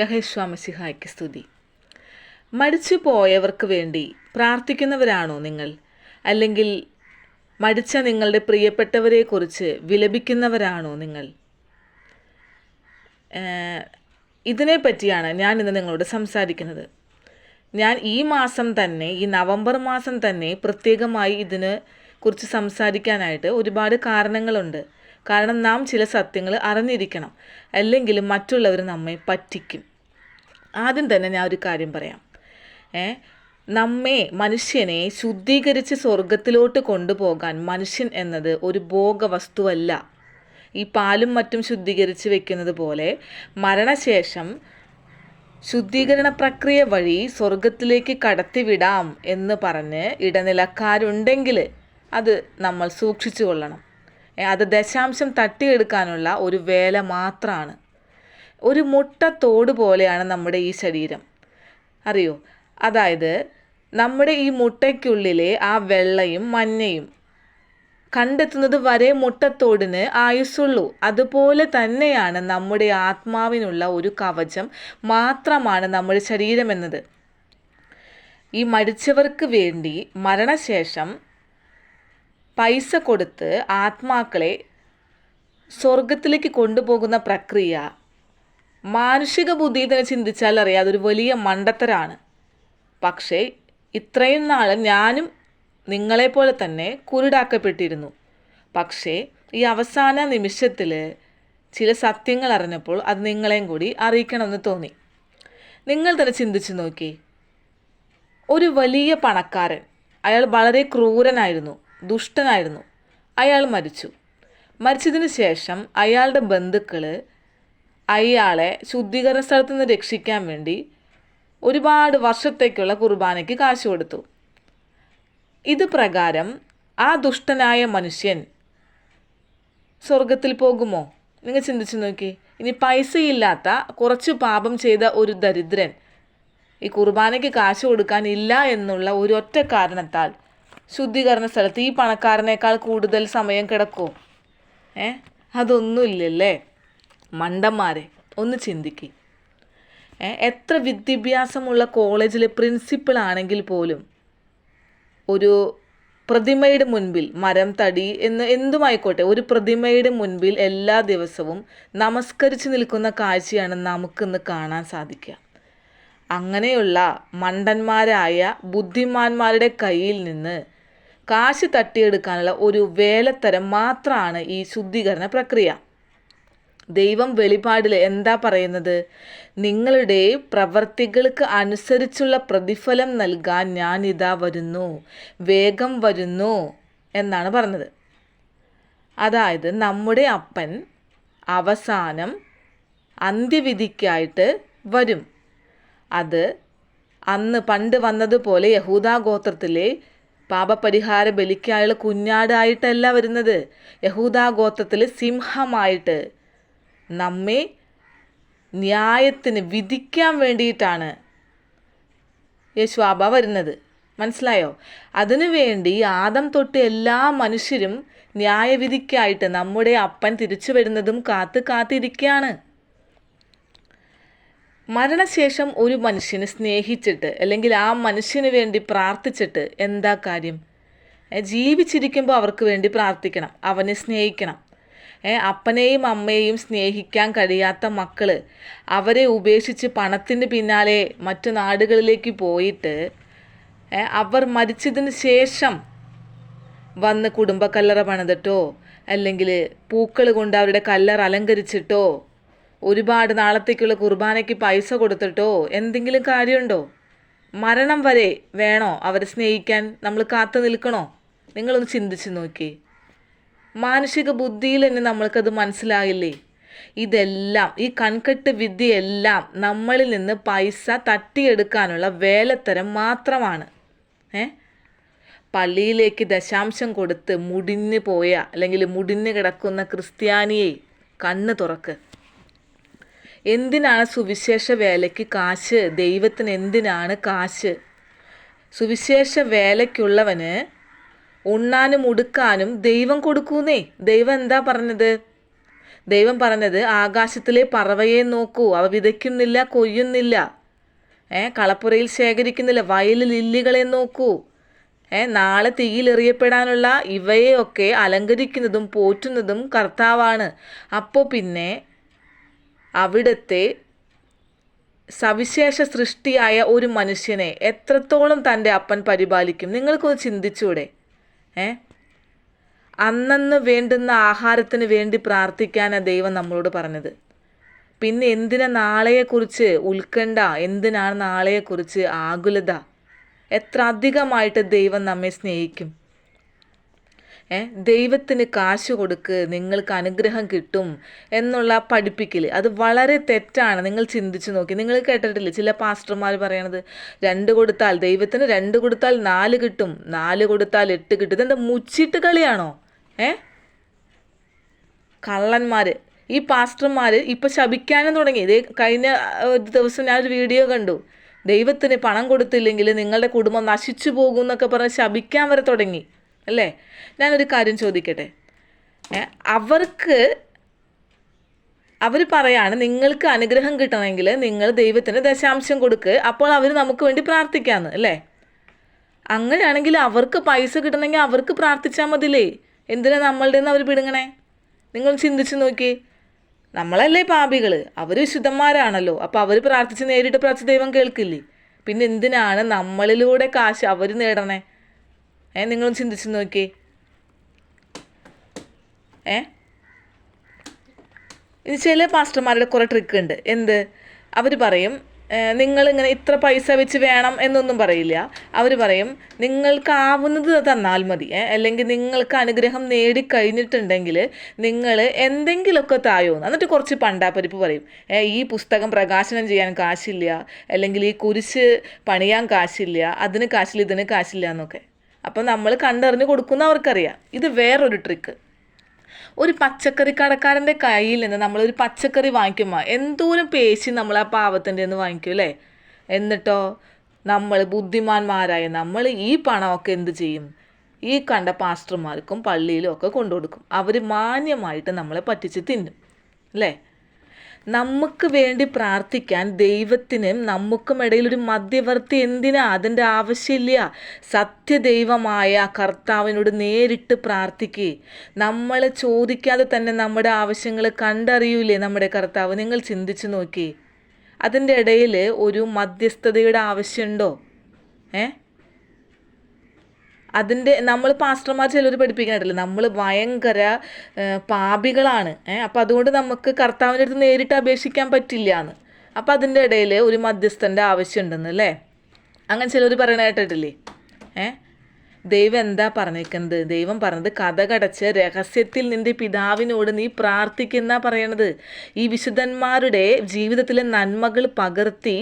യഹേശ്വാമസിഹായ്ക്ക് സ്തുതി. മരിച്ചു പോയവർക്ക് വേണ്ടി പ്രാർത്ഥിക്കുന്നവരാണോ നിങ്ങൾ? അല്ലെങ്കിൽ മരിച്ച നിങ്ങളുടെ പ്രിയപ്പെട്ടവരെക്കുറിച്ച് വിലപിക്കുന്നവരാണോ നിങ്ങൾ? ഇതിനെപ്പറ്റിയാണ് ഇതിനെ പറ്റിയാണ് ഞാൻ ഇന്ന് നിങ്ങളോട് സംസാരിക്കുന്നത്. ഞാൻ ഈ മാസം തന്നെ ഈ നവംബർ മാസം തന്നെ പ്രത്യേകമായി ഇതിന് കുറിച്ച് സംസാരിക്കാനായിട്ട് ഒരുപാട് കാരണങ്ങളുണ്ട്. കാരണം നാം ചില സത്യങ്ങൾ അറിഞ്ഞിരിക്കണം. അല്ലെങ്കിൽ മറ്റുള്ളവർ നമ്മെ പറ്റിക്കും. ആദ്യം തന്നെ ഞാൻ ഒരു കാര്യം പറയാം. ഏ നമ്മെ മനുഷ്യനെ ശുദ്ധീകരിച്ച് സ്വർഗത്തിലോട്ട് കൊണ്ടുപോകാൻ മനുഷ്യൻ എന്നത് ഒരു ഭോഗവസ്തുവല്ല. ഈ പാലും മറ്റും ശുദ്ധീകരിച്ച് വെക്കുന്നത് പോലെ മരണശേഷം ശുദ്ധീകരണ പ്രക്രിയ വഴി സ്വർഗത്തിലേക്ക് കടത്തിവിടാം എന്ന് പറഞ്ഞ് ഇടനിലക്കാരുണ്ടെങ്കിൽ അത് നമ്മൾ സൂക്ഷിച്ചു കൊള്ളണം. അത് ദശാംശം തട്ടിയെടുക്കാനുള്ള ഒരു വേല മാത്രമാണ് ഒരു മുട്ട തോട് പോലെയാണ് നമ്മുടെ ഈ ശരീരം. അറിയോ? അതായത് നമ്മുടെ ഈ മുട്ടയ്ക്കുള്ളിലെ ആ വെള്ളയും മഞ്ഞയും കണ്ടെത്തുന്നത് വരെ മുട്ടത്തോടിന് ആയുസ്സുള്ളൂ. അതുപോലെ തന്നെയാണ് നമ്മുടെ ആത്മാവിനുള്ള ഒരു കവചം മാത്രമാണ് നമ്മുടെ ശരീരം എന്നത് ഈ മരിച്ചവർക്ക് വേണ്ടി മരണശേഷം പൈസ കൊടുത്ത് ആത്മാക്കളെ സ്വർഗത്തിലേക്ക് കൊണ്ടുപോകുന്ന പ്രക്രിയ മാനുഷിക ബുദ്ധി തന്നെ ചിന്തിച്ചാൽ അറിയാം അതൊരു വലിയ മണ്ടത്തരാണ്. പക്ഷേ ഇത്രയും നാൾ ഞാനും നിങ്ങളെപ്പോലെ തന്നെ കുരുടാക്കപ്പെട്ടിരുന്നു. പക്ഷേ ഈ അവസാന നിമിഷത്തിൽ ചില സത്യങ്ങൾ അറിഞ്ഞപ്പോൾ അത് നിങ്ങളെയും കൂടി അറിയിക്കണമെന്ന് തോന്നി. നിങ്ങൾ തന്നെ ചിന്തിച്ചു നോക്കി. ഒരു വലിയ പണക്കാരൻ അയാൾ വളരെ ക്രൂരനായിരുന്നു. ദുഷ്ടനായിരുന്നു. അയാൾ മരിച്ചു. മരിച്ചതിന് ശേഷം അയാളുടെ ബന്ധുക്കൾ അയാളെ ശുദ്ധീകരണ സ്ഥലത്ത് നിന്ന് രക്ഷിക്കാൻ വേണ്ടി ഒരുപാട് വർഷത്തേക്കുള്ള കുർബാനയ്ക്ക് കാശ് കൊടുത്തു. ഇത് പ്രകാരം ആ ദുഷ്ടനായ മനുഷ്യൻ സ്വർഗത്തിൽ പോകുമോ? നിങ്ങൾ ചിന്തിച്ചു നോക്കി. ഇനി പൈസയില്ലാത്ത കുറച്ച് പാപം ചെയ്ത ഒരു ദരിദ്രൻ ഈ കുർബാനയ്ക്ക് കാശ് കൊടുക്കാനില്ല എന്നുള്ള ഒരു ഒറ്റ കാരണത്താൽ ശുദ്ധീകരണ സ്ഥലത്ത് ഈ പണക്കാരനേക്കാൾ കൂടുതൽ സമയം കിടക്കുമോ ഏ? അതൊന്നുമില്ലല്ലേ? മണ്ടന്മാരെ ഒന്ന് ചിന്തിക്ക്. എത്ര വിദ്യാഭ്യാസമുള്ള കോളേജിലെ പ്രിൻസിപ്പൾ ആണെങ്കിൽ പോലും ഒരു പ്രതിമയുടെ മുൻപിൽ മരം തടി എന്ന് എന്തുമായിക്കോട്ടെ ഒരു പ്രതിമയുടെ മുൻപിൽ എല്ലാ ദിവസവും നമസ്കരിച്ച് നിൽക്കുന്ന കാഴ്ചയാണ് നമുക്കിന്ന് കാണാൻ സാധിക്കുക. അങ്ങനെയുള്ള മണ്ടന്മാരായ ബുദ്ധിമാന്മാരുടെ കയ്യിൽ നിന്ന് കാശ് തട്ടിയെടുക്കാനുള്ള ഒരു വേലത്തരം മാത്രമാണ് ഈ ശുദ്ധീകരണ പ്രക്രിയ. ദൈവം വെളിപാടിൽ എന്താ പറയുന്നത്? നിങ്ങളുടെ പ്രവർത്തികൾക്ക് അനുസരിച്ചുള്ള പ്രതിഫലം നൽകാൻ ഞാൻ ഇതാ വരുന്നു വേഗം വരുന്നു എന്നാണ് പറഞ്ഞത്. അതായത് നമ്മുടെ അപ്പൻ അവസാനം അന്ത്യവിധിക്കായിട്ട് വരും. അത് അന്ന് പണ്ട് വന്നതുപോലെ യഹൂദാ ഗോത്രത്തിലെ പാപപരിഹാര ബലിക്കായുള്ള കുഞ്ഞാടായിട്ടല്ല വരുന്നത്. യഹൂദാ ഗോത്രത്തിലെ സിംഹമായിട്ട് നമ്മെ ന്യായത്തിന് വിധിക്കാൻ വേണ്ടിയിട്ടാണ് യേശുവാബ വരുന്നത്. മനസ്സിലായോ? അതിനു വേണ്ടി ആദം തൊട്ട് എല്ലാ മനുഷ്യരും ന്യായവിധിക്കായിട്ട് നമ്മുടെ അപ്പൻ തിരിച്ചു വരുന്നതും കാത്ത് കാത്തിരിക്കുകയാണ്. മരണശേഷം ഒരു മനുഷ്യനെ സ്നേഹിച്ചിട്ട് അല്ലെങ്കിൽ ആ മനുഷ്യന് വേണ്ടി പ്രാർത്ഥിച്ചിട്ട് എന്താ കാര്യം? ജീവിച്ചിരിക്കുമ്പോൾ അവർക്ക് വേണ്ടി പ്രാർത്ഥിക്കണം അവനെ സ്നേഹിക്കണം. അപ്പനെയും അമ്മയെയും സ്നേഹിക്കാൻ കഴിയാത്ത മക്കൾ അവരെ ഉപേക്ഷിച്ച് പണത്തിന് പിന്നാലെ മറ്റു നാടുകളിലേക്ക് പോയിട്ട് അവർ മരിച്ചതിന് ശേഷം വന്ന് കുടുംബക്കല്ലറ പണിതിട്ടോ അല്ലെങ്കിൽ പൂക്കൾ കൊണ്ട് അവരുടെ കല്ലറ അലങ്കരിച്ചിട്ടോ ഒരുപാട് നാളത്തേക്കുള്ള കുർബാനയ്ക്ക് പൈസ കൊടുത്തിട്ടോ എന്തെങ്കിലും കാര്യമുണ്ടോ? മരണം വരെ വേണോ അവരെ സ്നേഹിക്കാൻ? നമ്മൾ കാത്തു നിൽക്കണോ? നിങ്ങളൊന്ന് ചിന്തിച്ച് നോക്കി. മാനുഷിക ബുദ്ധിയിൽ തന്നെ നമ്മൾക്കത് മനസ്സിലാകില്ലേ ഇതെല്ലാം ഈ കൺകെട്ട് വിദ്യയെല്ലാം നമ്മളിൽ നിന്ന് പൈസ തട്ടിയെടുക്കാനുള്ള വേലത്തരം മാത്രമാണ്. ഏ? പള്ളിയിലേക്ക് ദശാംശം കൊടുത്ത് മുടിഞ്ഞു പോയ അല്ലെങ്കിൽ മുടിഞ്ഞു കിടക്കുന്ന ക്രിസ്ത്യാനിയെ കണ്ണ് തുറക്ക്. എന്തിനാണ് സുവിശേഷ വേലയ്ക്ക് കാശ്? ദൈവത്തിന് എന്തിനാണ് കാശ്? സുവിശേഷ വേലയ്ക്കുള്ളവന് ഉണ്ണാനും ഉടുക്കാനും ദൈവം കൊടുക്കൂന്നേ. ദൈവം എന്താ പറഞ്ഞത്? ദൈവം പറഞ്ഞത് ആകാശത്തിലെ പറവയെ നോക്കൂ. അവ വിതയ്ക്കുന്നില്ല കൊയ്യുന്നില്ല. ഏ കളപ്പുരയിൽ ശേഖരിക്കുന്നില്ല വയലിൽ ഇല്ലികളെ നോക്കൂ. ഏ നാളെ തീയിലെറിയപ്പെടാനുള്ള ഇവയെയൊക്കെ അലങ്കരിക്കുന്നതും പോറ്റുന്നതും കർത്താവാണ്. അപ്പോൾ പിന്നെ അവിടുത്തെ സവിശേഷ സൃഷ്ടിയായ ഒരു മനുഷ്യനെ എത്രത്തോളം തന്റെ അപ്പൻ പരിപാലിക്കും? നിങ്ങൾക്കൊന്ന് ചിന്തിച്ചൂടെ? ഏ? അന്നന്ന് വേണ്ടുന്ന ആഹാരത്തിന് വേണ്ടി പ്രാർത്ഥിക്കാനാണ് ദൈവം നമ്മളോട് പറഞ്ഞത്. പിന്നെ എന്തിനാ നാളെയെക്കുറിച്ച് ഉത്കണ്ഠ? എന്തിനാണ് നാളെയെക്കുറിച്ച് ആകുലത? എത്ര അധികമായിട്ട് ദൈവം നമ്മെ സ്നേഹിക്കും? ദൈവത്തിന് കാശ് കൊടുക്ക് നിങ്ങൾക്ക് അനുഗ്രഹം കിട്ടും എന്നുള്ള പഠിപ്പിക്കൽ അത് വളരെ തെറ്റാണ്. നിങ്ങൾ ചിന്തിച്ചു നോക്കി. നിങ്ങൾ കേട്ടിട്ടില്ല? ചില പാസ്റ്റർമാർ പറയണത് രണ്ട് കൊടുത്താൽ ദൈവത്തിന് രണ്ട് കൊടുത്താൽ നാല് കിട്ടും നാല് കൊടുത്താൽ എട്ട് കിട്ടും. ഇതെന്താ മുച്ചിട്ട് കളിയാണോ? ഏ? കള്ളന്മാർ ഈ പാസ്റ്റർമാർ ഇപ്പം ശപിക്കാനും തുടങ്ങി. ഇതേ കഴിഞ്ഞ ഒരു ദിവസം ഞാനൊരു വീഡിയോ കണ്ടു. ദൈവത്തിന് പണം കൊടുത്തില്ലെങ്കിൽ നിങ്ങളുടെ കുടുംബം നശിച്ചു പോകും എന്നൊക്കെ പറഞ്ഞ് ശപിക്കാൻ വരെ തുടങ്ങി. അല്ലേ? ഞാനൊരു കാര്യം ചോദിക്കട്ടെ? അവർക്ക് അവർ പറയാണ് നിങ്ങൾക്ക് അനുഗ്രഹം കിട്ടണമെങ്കിൽ നിങ്ങൾ ദൈവത്തിന് ദശാംശം കൊടുക്ക് അപ്പോൾ അവർ നമുക്ക് വേണ്ടി പ്രാർത്ഥിക്കാമെന്ന് അല്ലേ? അങ്ങനെയാണെങ്കിൽ അവർക്ക് പൈസ കിട്ടണമെങ്കിൽ അവർക്ക് പ്രാർത്ഥിച്ചാൽ മതിലേ. എന്തിനാ നമ്മളുടെ നിന്ന് അവർ പിടുങ്ങണേ? നിങ്ങൾ ചിന്തിച്ച് നോക്കി. നമ്മളല്ലേ പാപികൾ അവർ വിശുദ്ധന്മാരാണല്ലോ. അപ്പോൾ അവർ പ്രാർത്ഥിച്ച് നേരിട്ട് പ്രാർത്ഥിച്ച് ദൈവം കേൾക്കില്ലേ? പിന്നെ എന്തിനാണ് നമ്മളിലൂടെ കാശ് അവർ നേടണേ? ഏ നിങ്ങളും ചിന്തിച്ച് നോക്കി. ഏ? ഇത് ചില പാസ്റ്റർമാരുടെ കുറേ ട്രിക്ക് ഉണ്ട്. എന്ത്? അവർ പറയും നിങ്ങളിങ്ങനെ ഇത്ര പൈസ വെച്ച് വേണം എന്നൊന്നും പറയില്ല. അവർ പറയും നിങ്ങൾക്കാവുന്നത് തന്നാൽ മതി. അല്ലെങ്കിൽ നിങ്ങൾക്ക് അനുഗ്രഹം നേടിക്കഴിഞ്ഞിട്ടുണ്ടെങ്കിൽ നിങ്ങൾ എന്തെങ്കിലുമൊക്കെ തായോന്ന്. എന്നിട്ട് കുറച്ച് പണ്ടാപ്പരിപ്പ് പറയും. ഈ പുസ്തകം പ്രകാശനം ചെയ്യാൻ കാശില്ല. അല്ലെങ്കിൽ ഈ കുരിശ് പണിയാൻ കാശില്ല. അതിന് കാശില്ല ഇതിന് കാശില്ല എന്നൊക്കെ. അപ്പം നമ്മൾ കണ്ടറിഞ്ഞ് കൊടുക്കുന്ന അവർക്കറിയാം. ഇത് വേറൊരു ട്രിക്ക് ഒരു പച്ചക്കറി കടക്കാരന്റെ കയ്യിൽ നിന്ന് നമ്മളൊരു പച്ചക്കറി വാങ്ങിക്കുമ്പോൾ എന്തോരം പേശി നമ്മൾ ആ പാവത്തിന്റെ നിന്ന് വാങ്ങിക്കും അല്ലേ? എന്നിട്ടോ? നമ്മൾ ബുദ്ധിമാന്മാരായ നമ്മൾ ഈ പണമൊക്കെ എന്ത് ചെയ്യും? ഈ കണ്ട പാസ്റ്റർമാർക്കും പള്ളിയിലും ഒക്കെ കൊണ്ടുകൊടുക്കും. അവർ മാന്യമായിട്ട് നമ്മളെ പറ്റിച്ച് തിന്നും. അല്ലേ? നമുക്ക് വേണ്ടി പ്രാർത്ഥിക്കാൻ ദൈവത്തിനും നമുക്കും ഇടയിൽ ഒരു മധ്യവർത്തി എന്തിനാ? അതിന്റെ ആവശ്യമില്ല. സത്യദൈവമായ കർത്താവിനോട് നേരിട്ട് പ്രാർത്ഥിക്കേ. നമ്മൾ ചോദിക്കാതെ തന്നെ നമ്മുടെ ആവശ്യങ്ങൾ കണ്ടറിയൂലേ നമ്മുടെ കർത്താവ്? നിങ്ങൾ ചിന്തിച്ചു നോക്കി. അതിന്റെ ഇടയിൽ ഒരു മധ്യസ്ഥതയുടെ ആവശ്യമുണ്ടോ? ഏ? അതിന്റെ നമ്മൾ പാസ്റ്റർമാർ ചിലർ പഠിപ്പിക്കാനായിട്ടില്ല നമ്മൾ ഭയങ്കര ഏഹ്, പാപികളാണ്. ഏഹ് അപ്പം അതുകൊണ്ട് നമുക്ക് കർത്താവിന്റെ അടുത്ത് നേരിട്ട് അപേക്ഷിക്കാൻ പറ്റില്ല എന്ന് അപ്പം അതിന്റെ ഇടയിൽ ഒരു മധ്യസ്ഥന്റെ ആവശ്യമുണ്ടെന്ന് അല്ലേ? അങ്ങനെ ചിലർ പറയണ കേട്ടിട്ടില്ലേ? ഏ? ദൈവം എന്താ പറഞ്ഞേക്കുന്നത്? ദൈവം പറഞ്ഞത് കഥ കടച്ച് രഹസ്യത്തിൽ നിന്റെ പിതാവിനോട് നീ പ്രാർത്ഥിക്കുന്ന പറയണത്. ഈ വിശുദ്ധന്മാരുടെ ജീവിതത്തിലെ നന്മകൾ പകർത്തി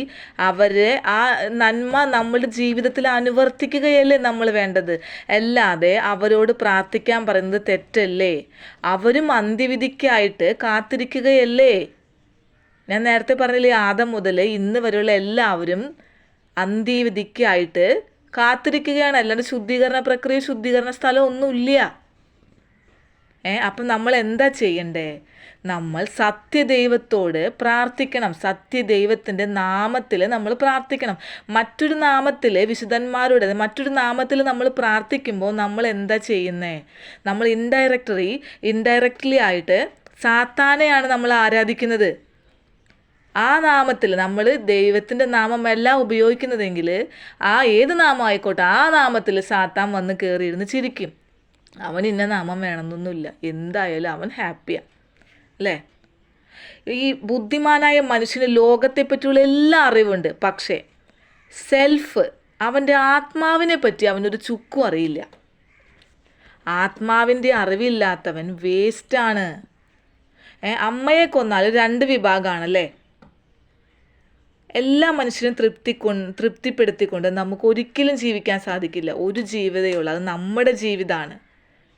അവരെ ആ നന്മ നമ്മുടെ ജീവിതത്തിൽ അനുവർത്തിക്കുകയല്ലേ നമ്മൾ വേണ്ടത്? അല്ലാതെ അവരോട് പ്രാർത്ഥിക്കാൻ പറയുന്നത് തെറ്റല്ലേ? അവരും അന്ത്യവിധിക്കായിട്ട് കാത്തിരിക്കുകയല്ലേ? ഞാൻ നേരത്തെ പറഞ്ഞില്ലേ ആദം മുതൽ ഇന്ന് വരെയുള്ള എല്ലാവരും അന്ത്യവിധിക്കായിട്ട് കാത്തിരിക്കുകയാണ്. അല്ലാണ്ട് ശുദ്ധീകരണ പ്രക്രിയ ശുദ്ധീകരണ സ്ഥലം ഒന്നുമില്ല ഏ അപ്പം നമ്മൾ എന്താ ചെയ്യണ്ടേ? നമ്മൾ സത്യദൈവത്തോട് പ്രാർത്ഥിക്കണം. സത്യദൈവത്തിന്റെ നാമത്തിൽ നമ്മൾ പ്രാർത്ഥിക്കണം. മറ്റൊരു നാമത്തിൽ വിശുദ്ധന്മാരുടെ മറ്റൊരു നാമത്തിൽ നമ്മൾ പ്രാർത്ഥിക്കുമ്പോൾ നമ്മൾ എന്താ ചെയ്യുന്നേ? നമ്മൾ ഇൻഡയറക്ടറി ഇൻഡയറക്റ്റ്ലി ആയിട്ട് സാത്താനെയാണ് നമ്മൾ ആരാധിക്കുന്നത്. ആ നാമത്തിൽ നമ്മൾ ദൈവത്തിന്റെ നാമമല്ല ഉപയോഗിക്കുന്നതെങ്കിൽ ആ ഏത് നാമം ആയിക്കോട്ടെ ആ നാമത്തിൽ സാത്താൻ വന്ന് കയറിയിരുന്ന് ചിരിക്കും. അവൻ ഇന്ന നാമം വേണമെന്നൊന്നുമില്ല. എന്തായാലും അവൻ ഹാപ്പിയാണ് അല്ലേ? ഈ ബുദ്ധിമാനായ മനുഷ്യന് ലോകത്തെ പറ്റിയുള്ള എല്ലാ അറിവുണ്ട്. പക്ഷേ സെൽഫ് അവന്റെ ആത്മാവിനെ പറ്റി അവനൊരു ചുക്കും അറിയില്ല. ആത്മാവിന്റെ അറിവില്ലാത്തവൻ വേസ്റ്റാണ്. അമ്മയെ കൊന്നാൽ രണ്ട് വിഭാഗമാണല്ലേ എല്ലാ മനുഷ്യരും തൃപ്തി തൃപ്തിപ്പെടുത്തിക്കൊണ്ട് നമുക്ക് ഒരിക്കലും ജീവിക്കാൻ സാധിക്കില്ല. ഒരു ജീവിതമേ ഉള്ളൂ. അത് നമ്മുടെ ജീവിതമാണ്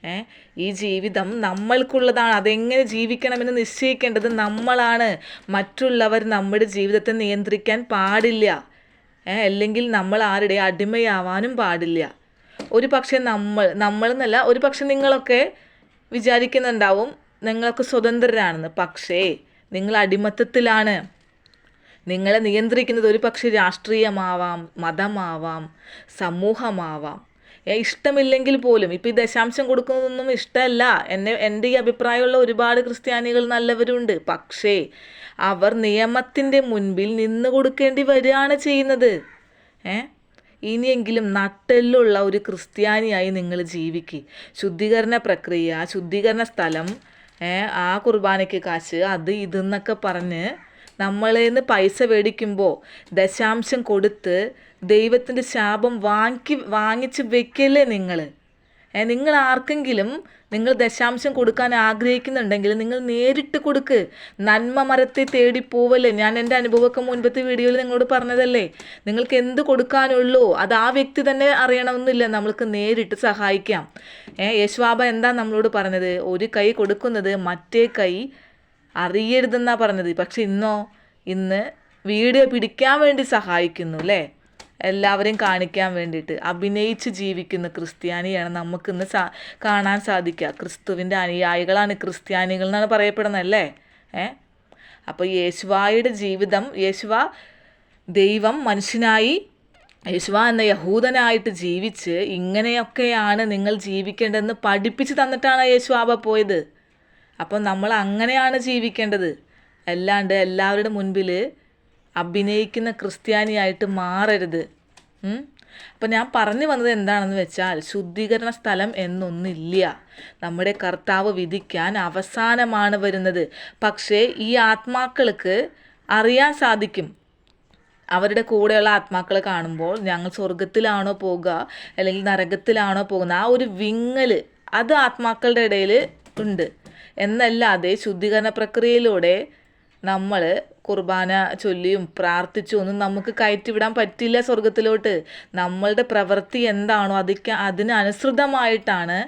ഏ? ഈ ജീവിതം നമ്മൾക്കുള്ളതാണ്. അതെങ്ങനെ ജീവിക്കണമെന്ന് നിശ്ചയിക്കേണ്ടത് നമ്മളാണ്. മറ്റുള്ളവർ നമ്മുടെ ജീവിതത്തെ നിയന്ത്രിക്കാൻ പാടില്ല. ഏ? അല്ലെങ്കിൽ നമ്മൾ ആരുടെ അടിമയാവാനും പാടില്ല. ഒരു പക്ഷേ നമ്മൾ നമ്മളെന്നല്ല ഒരു പക്ഷേ നിങ്ങളൊക്കെ വിചാരിക്കുന്നുണ്ടാവും നിങ്ങൾക്ക് സ്വതന്ത്രരാണെന്ന്. പക്ഷേ നിങ്ങൾ അടിമത്തത്തിലാണ്. നിങ്ങളെ നിയന്ത്രിക്കുന്നത് ഒരു പക്ഷേ രാഷ്ട്രീയമാവാം മതമാവാം സമൂഹമാവാം. ഇഷ്ടമില്ലെങ്കിൽ പോലും ഇപ്പം ഈ ദശാംശം കൊടുക്കുന്നതൊന്നും ഇഷ്ടമല്ല എന്നെ എന്റെ ഈ അഭിപ്രായമുള്ള ഒരുപാട് ക്രിസ്ത്യാനികൾ നല്ലവരുണ്ട്. പക്ഷേ അവർ നിയമത്തിന്റെ മുൻപിൽ നിന്ന് കൊടുക്കേണ്ടി വരികയാണ് ചെയ്യുന്നത്. ഏ ഇനിയെങ്കിലും നട്ടെല്ലുള്ള ഒരു ക്രിസ്ത്യാനിയായി നിങ്ങൾ ജീവിക്കുക ശുദ്ധീകരണ പ്രക്രിയ ശുദ്ധീകരണ സ്ഥലം ആ കുർബാനയ്ക്ക് കാശ് അത് ഇതെന്നൊക്കെ പറഞ്ഞ് നമ്മളിൽ നിന്ന് പൈസ മേടിക്കുമ്പോൾ ദശാംശം കൊടുത്ത് ദൈവത്തിന്റെ ശാപം വാങ്ങി വാങ്ങിച്ച് വെക്കല്ലേ നിങ്ങൾ നിങ്ങൾ ആർക്കെങ്കിലും നിങ്ങൾ ദശാംശം കൊടുക്കാൻ ആഗ്രഹിക്കുന്നുണ്ടെങ്കിൽ നിങ്ങൾ നേരിട്ട് കൊടുക്ക്. നന്മ മരത്തെ തേടി പോവല്ലേ? ഞാൻ എന്റെ അനുഭവമൊക്കെ മുൻപത്തെ വീഡിയോയിൽ നിങ്ങളോട് പറഞ്ഞതല്ലേ. നിങ്ങൾക്ക് എന്ത് കൊടുക്കാനുള്ളൂ? അത് ആ വ്യക്തി തന്നെ അറിയണമെന്നില്ല. നമ്മൾക്ക് നേരിട്ട് സഹായിക്കാം. ഏ യശ്വാബ എന്താ നമ്മളോട് പറഞ്ഞത്? ഒരു കൈ കൊടുക്കുന്നത് മറ്റേ കൈ അറിയരുതെന്നാ പറഞ്ഞത്. പക്ഷെ ഇന്നോ ഇന്ന് വീഡിയോ പിടിക്കാൻ വേണ്ടി സഹായിക്കുന്നു അല്ലേ എല്ലാവരെയും കാണിക്കാൻ വേണ്ടിയിട്ട് അഭിനയിച്ച് ജീവിക്കുന്ന ക്രിസ്ത്യാനിയാണ് നമുക്കിന്ന് സാ കാണാൻ സാധിക്കുക. ക്രിസ്തുവിന്റെ അനുയായികളാണ് ക്രിസ്ത്യാനികൾ എന്നാണ് പറയപ്പെടുന്നത് അല്ലേ? ഏ? അപ്പോൾ യേശുവായുടെ ജീവിതം യേശുവ ദൈവം മനുഷ്യനായി യേശുവ എന്ന യഹൂദനായിട്ട് ജീവിച്ച് ഇങ്ങനെയൊക്കെയാണ് നിങ്ങൾ ജീവിക്കേണ്ടതെന്ന് പഠിപ്പിച്ച് തന്നിട്ടാണ് യേശുവാബ പോയത്. അപ്പം നമ്മൾ അങ്ങനെയാണ് ജീവിക്കേണ്ടത്. അല്ലാണ്ട് എല്ലാവരുടെ മുൻപിൽ അഭിനയിക്കുന്ന ക്രിസ്ത്യാനിയായിട്ട് മാറരുത്? അപ്പം ഞാൻ പറഞ്ഞു വന്നത് എന്താണെന്ന് വെച്ചാൽ ശുദ്ധീകരണ സ്ഥലം എന്നൊന്നില്ല. നമ്മുടെ കർത്താവ് വിധിക്കാൻ അവസാനമാണ് വരുന്നത്. പക്ഷേ ഈ ആത്മാക്കൾക്ക് അറിയാൻ സാധിക്കും. അവരുടെ കൂടെയുള്ള ആത്മാക്കളെ കാണുമ്പോൾ ഞങ്ങൾ സ്വർഗത്തിലാണോ പോകുക അല്ലെങ്കിൽ നരകത്തിലാണോ പോകുന്നത് ആ ഒരു വിങ്ങൽ അത് ആത്മാക്കളുടെ ഇടയിൽ ഉണ്ട്. എന്നല്ലാതെ ശുദ്ധീകരണ പ്രക്രിയയിലൂടെ നമ്മൾ കുർബാന ചൊല്ലിയും പ്രാർത്ഥിച്ചും ഒന്നും നമുക്ക് കയറ്റിവിടാൻ പറ്റില്ല സ്വർഗത്തിലോട്ട് നമ്മളുടെ പ്രവൃത്തി എന്താണോ അതിക്ക് അതിനനുസൃതമായിട്ടാണ്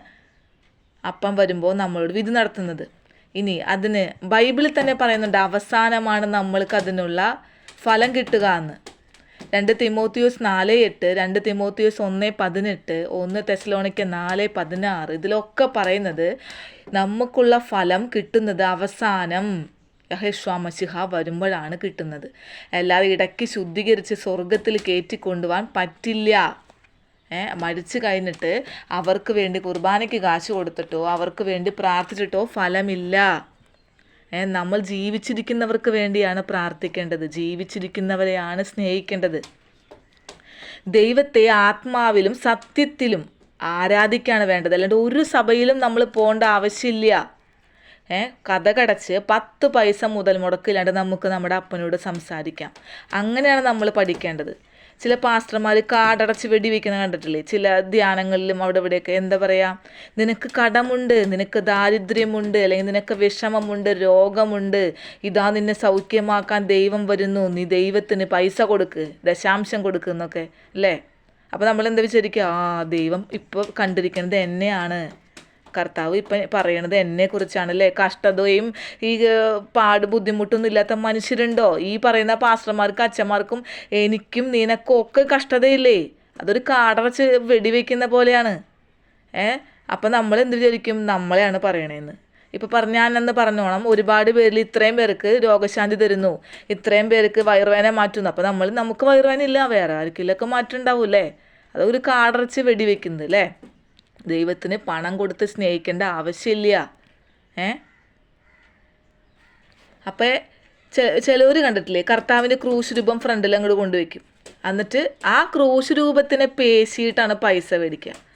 അപ്പം വരുമ്പോൾ നമ്മളോട് വിധി നടത്തുന്നത്. ഇനി അതിന് ബൈബിളിൽ തന്നെ പറയുന്നുണ്ട് അവസാനമാണ് നമ്മൾക്ക് അതിനുള്ള ഫലം കിട്ടുക എന്ന്. രണ്ട് തിമോത്തിയോസ് നാല് എട്ട് രണ്ട് തിമോത്തിയോസ് ഒന്ന് പതിനെട്ട് ഒന്ന് തെസ്ലോണിക്ക് നാല് പതിനാറ് ഇതിലൊക്കെ പറയുന്നത് നമുക്കുള്ള ഫലം കിട്ടുന്നത് അവസാനം യഹേശ്വാമശിഹ വരുമ്പോഴാണ് കിട്ടുന്നത്. അല്ലാതെ ഇടയ്ക്ക് ശുദ്ധീകരിച്ച് സ്വർഗത്തിൽ കയറ്റിക്കൊണ്ടുപോകാൻ പറ്റില്ല. മരിച്ചു കഴിഞ്ഞിട്ട് അവർക്ക് വേണ്ടി കുർബാനയ്ക്ക് കാശ് കൊടുത്തിട്ടോ അവർക്ക് വേണ്ടി പ്രാർത്ഥിച്ചിട്ടോ ഫലമില്ല. നമ്മൾ ജീവിച്ചിരിക്കുന്നവർക്ക് വേണ്ടിയാണ് പ്രാർത്ഥിക്കേണ്ടത്. ജീവിച്ചിരിക്കുന്നവരെയാണ് സ്നേഹിക്കേണ്ടത്. ദൈവത്തെ ആത്മാവിലും സത്യത്തിലും ആരാധിക്കുകയാണ് വേണ്ടത്? അല്ലാണ്ട് ഒരു സഭയിലും നമ്മൾ പോകേണ്ട ആവശ്യമില്ല. ഏ? കഥ കടച്ച് പത്ത് പൈസ മുതൽ മുടക്കില്ലാണ്ട് നമുക്ക് നമ്മുടെ അപ്പനോട് സംസാരിക്കാം. അങ്ങനെയാണ് നമ്മൾ പഠിക്കേണ്ടത്. ചില പാസ്റ്റർമാർ കാടടച്ച് വെടിവെക്കുന്ന കണ്ടിട്ടില്ലേ? ചില ധ്യാനങ്ങളിലും അവിടെ ഇവിടെയൊക്കെ എന്താ പറയുക നിനക്ക് കടമുണ്ട് നിനക്ക് ദാരിദ്ര്യമുണ്ട് അല്ലെങ്കിൽ നിനക്ക് വിഷമമുണ്ട് രോഗമുണ്ട്. ഇതാ നിന്നെ സൗഖ്യമാക്കാൻ ദൈവം വരുന്നു. നീ ദൈവത്തിന് പൈസ കൊടുക്ക് ദശാംശം കൊടുക്കുന്നൊക്കെ അല്ലേ? അപ്പോൾ നമ്മൾ എന്താ വിചാരിക്കുക ആ ദൈവം ഇപ്പോൾ കണ്ടിരിക്കുന്നത് എന്നെയാണ്. കർത്താവ് ഇപ്പം പറയണത് എന്നെക്കുറിച്ചാണ് അല്ലേ കഷ്ടതയും ഈ പാട് ബുദ്ധിമുട്ടൊന്നും ഇല്ലാത്ത മനുഷ്യരുണ്ടോ? ഈ പറയുന്ന പാസ്റ്റർമാർക്കും അച്ഛന്മാർക്കും എനിക്കും നിനക്കും ഒക്കെ കഷ്ടതയില്ലേ? അതൊരു കാടറച്ച് വെടിവെക്കുന്ന പോലെയാണ്. ഏ? അപ്പം നമ്മൾ എന്ത് വിചാരിക്കും? നമ്മളെയാണ് പറയണേന്ന്. ഇപ്പം പറഞ്ഞാലെന്ന് പറഞ്ഞോണം ഒരുപാട് പേരിൽ ഇത്രയും പേർക്ക് രോഗശാന്തി തരുന്നു. ഇത്രയും പേർക്ക് വയറുവേന മാറ്റുന്നു. അപ്പോൾ നമ്മൾ നമുക്ക് വയറുവേന ഇല്ല വേറെ ആർക്കില്ലൊക്കെ മാറ്റുണ്ടാവും അല്ലേ? അതൊരു കാടറച്ച് വെടിവെക്കുന്നത് അല്ലേ? ദൈവത്തിന് പണം കൊടുത്ത് സ്നേഹിക്കേണ്ട ആവശ്യമില്ല. ഏ? അപ്പോൾ ചിലവർ കണ്ടിട്ടില്ലേ? കർത്താവിന്റെ ക്രൂശ് രൂപം ഫ്രണ്ടിൽ അങ്ങോട്ട് കൊണ്ടുവയ്ക്കും. എന്നിട്ട് ആ ക്രൂശ് രൂപത്തിനെ പേശിയിട്ടാണ് പൈസ മേടിക്കുക.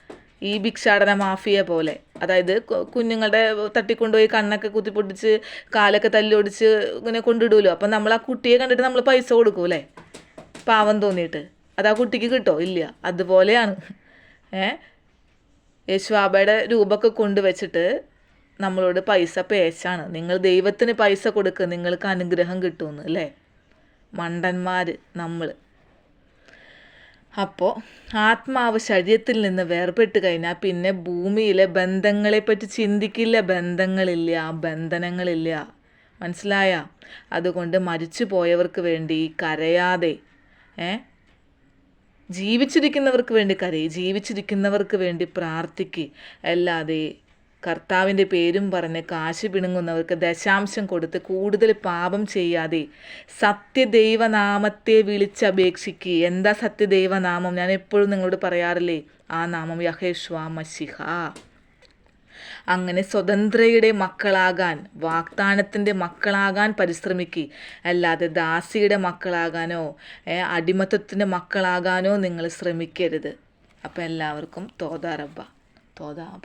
ഈ ഭിക്ഷാടന മാഫിയ പോലെ. അതായത് കുഞ്ഞുങ്ങളുടെ തട്ടിക്കൊണ്ടുപോയി കണ്ണൊക്കെ കുത്തിപ്പൊട്ടിച്ച് കാലൊക്കെ തല്ലൊടിച്ച് ഇങ്ങനെ കൊണ്ടിടുമല്ലോ അപ്പം നമ്മൾ ആ കുട്ടിയെ കണ്ടിട്ട് നമ്മൾ പൈസ കൊടുക്കും അല്ലേ പാവം തോന്നിയിട്ട്. അത് ആ കുട്ടിക്ക് കിട്ടോ? ഇല്ല. അതുപോലെയാണ്. ഏ? യേശുബയുടെ രൂപമൊക്കെ കൊണ്ടുവച്ചിട്ട് നമ്മളോട് പൈസ പേശാണ്. നിങ്ങൾ ദൈവത്തിന് പൈസ കൊടുക്കുക നിങ്ങൾക്ക് അനുഗ്രഹം കിട്ടുമെന്ന് അല്ലേ? മണ്ടന്മാർ നമ്മൾ അപ്പോൾ ആത്മാവ് ശരീരത്തിൽ നിന്ന് വേർപെട്ട് കഴിഞ്ഞാൽ പിന്നെ ഭൂമിയിലെ ബന്ധങ്ങളെപ്പറ്റി ചിന്തിക്കില്ല ബന്ധങ്ങളില്ല ബന്ധനങ്ങളില്ല. മനസ്സിലായ? അതുകൊണ്ട് മരിച്ചു പോയവർക്ക് വേണ്ടി കരയാതെ ഏ? ജീവിച്ചിരിക്കുന്നവർക്ക് വേണ്ടി കരയി ജീവിച്ചിരിക്കുന്നവർക്ക് വേണ്ടി പ്രാർത്ഥിക്കുക അല്ലാതെ കർത്താവിന്റെ പേരും പറഞ്ഞ് കാശ് പിണുങ്ങുന്നവർക്ക് ദശാംശം കൊടുത്ത് കൂടുതൽ പാപം ചെയ്യാതെ സത്യദൈവനാമത്തെ വിളിച്ചപേക്ഷിക്കുക എന്താ സത്യദൈവനാമം? ഞാൻ എപ്പോഴും നിങ്ങളോട് പറയാറില്ലേ ആ നാമം യഹേഷ്വാ മഷിഹ അങ്ങനെ സ്വതന്ത്രയുടെ മക്കളാകാൻ വാഗ്ദാനത്തിന്റെ മക്കളാകാൻ പരിശ്രമിക്കുക അല്ലാതെ ദാസിയുടെ മക്കളാകാനോ അടിമത്തത്തിന്റെ മക്കളാകാനോ നിങ്ങൾ ശ്രമിക്കരുത്. അപ്പം എല്ലാവർക്കും തോതാറബ്ബ തോതാബ